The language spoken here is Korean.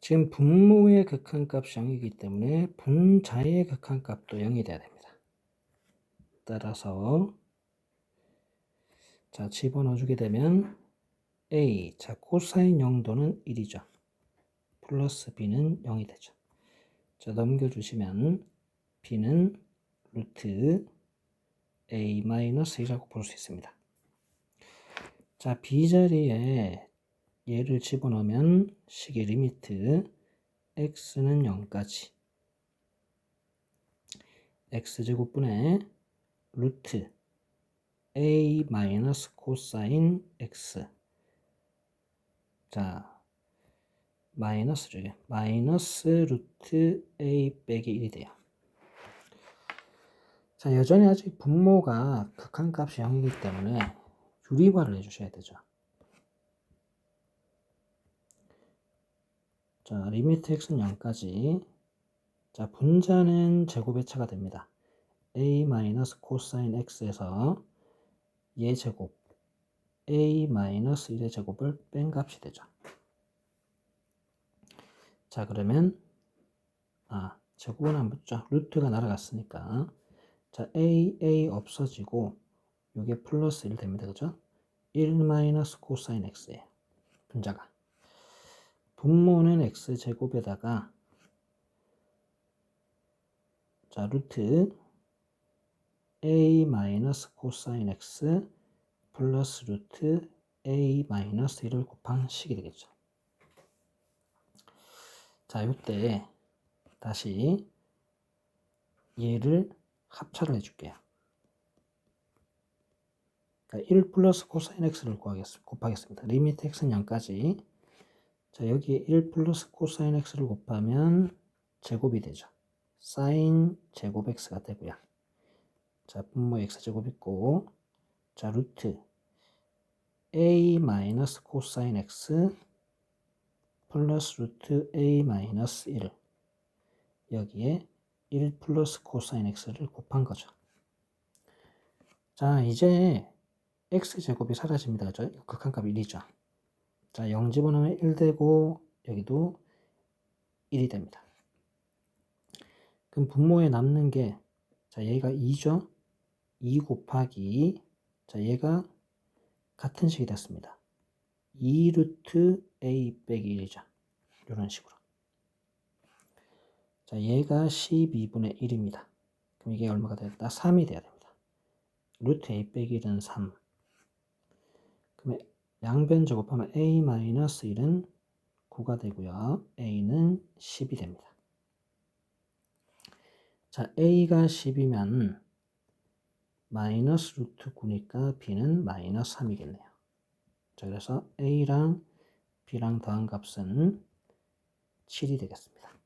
지금 분모의 극한값이 0이기 때문에 분자의 극한값도 0이 돼야 됩니다. 따라서 자 집어넣어 주게 되면 a 자 코사인 0도는 1이죠. 플러스 b는 0이 되죠. 자 넘겨주시면 b는 루트 a 마이너스 2라고 볼 수 있습니다. 자 b 자리에 얘를 집어넣으면 식의 리미트 x는 0까지 x제곱분의 루트 a 마이너스 코사인 x 자 마이너스 저게 마이너스 루트 a 빼기 1이 돼요. 자 여전히 아직 분모가 극한값이 0이기 때문에 유리화를 해주셔야 되죠. 자, 리미트 x는 0까지. 자, 분자는 제곱의 차가 됩니다. a 마이너스 코사인 x에서 얘 제곱 a 마이너스 1의 제곱을 뺀 값이 되죠. 자, 그러면 아, 제곱은 안 붙죠. 루트가 날아갔으니까 자, a a 없어지고 요게 플러스 1 됩니다. 그죠? 1 마이너스 코사인 x예요. 분자가. 분모는 x제곱에다가 자 루트 a 마이너스 코사인 x 플러스 루트 a 마이너스 1을 곱한 식이 되겠죠. 자, 이때 다시 얘를 합차를 해줄게요. 그러니까 1 플러스 코사인 x를 곱하겠습니다. 리미트 x는 0까지 자, 여기에 1 플러스 코사인 x를 곱하면 제곱이 되죠. 사인 제곱 x가 되고요. 자, 분모 x 제곱 있고 자, 루트 a 마이너스 코사인 x 플러스 루트 a 마이너스 1 여기에 1 플러스 코사인 x를 곱한 거죠. 자, 이제 x제곱이 사라집니다. 그죠? 극한값 1이죠. 자, 0 집어넣으면 1 되고 여기도 1이 됩니다. 그럼 분모에 남는 게 자, 얘가 2죠. 2 곱하기 자, 얘가 같은 식이 됐습니다. 2 루트 a 빼기 1이죠. 이런 식으로. 자, 얘가 12분의 1입니다. 그럼 이게 얼마가 됐다? 3이 돼야 됩니다. 루트 a 빼기 1은 3. 그러면 양변 제곱하면 a-1은 9가 되고요. a는 10이 됩니다. 자, a가 10이면 마이너스 루트 9니까 b는 마이너스 3이겠네요. 자, 그래서 a랑 b랑 더한 값은 7이 되겠습니다.